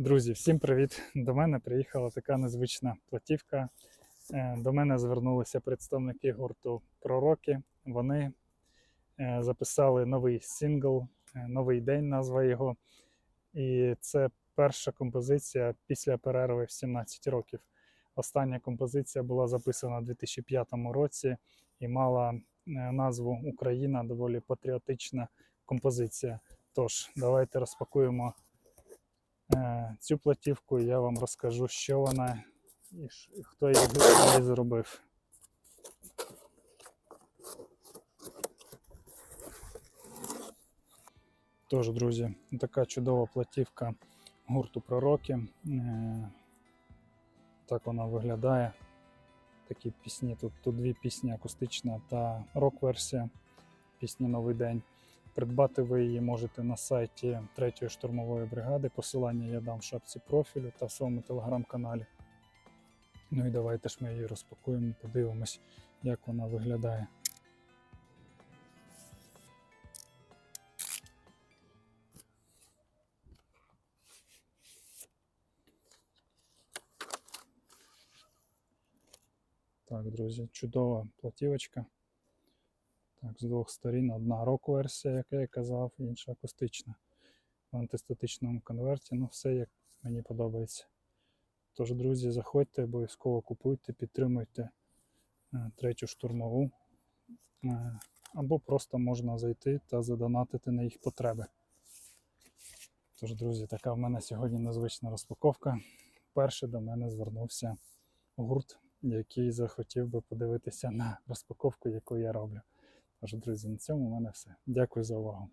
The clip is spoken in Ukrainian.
Друзі, всім привіт! До мене приїхала така незвична платівка. Е, До мене звернулися представники гурту Пророки. Вони е, записали новий сингл, е, новий день, назва його. І це перша композиція після перерви в 17 років. Остання композиція була записана у 2005 році і мала назву Україна доволі патріотична композиція. Тож, давайте розпакуємо цю платівку, я вам розкажу, що вона і хто її її зробив. Тож, друзі, така чудова платівка гурту Пророки. Е, Так вона виглядає. Такі пісні. Тут, тут дві пісні акустична та рок-версія пісні Новий день. Придбати ви її можете на сайті 3-ї штурмової бригади. Посилання я дам в шапці профілю та в своєму телеграм-каналі. Ну і давайте ж ми її розпакуємо, подивимось, як вона виглядає. Так, друзі, чудова платівочка. Так, з двох сторін одна рок-версія, як я казав, інша акустична. В антистатичному конверті. Ну, все як мені подобається. Тож, друзі, заходьте, обов'язково купуйте, підтримуйте е, третю штурмову. Е, Або просто можна зайти та задонатити на їх потреби. Тож, друзі, така в мене сьогодні незвична розпаковка. Перше до мене звернувся гурт, який захотів би подивитися на розпаковку, яку я роблю. Тож, друзі, на цьому в мене все. Дякую за увагу.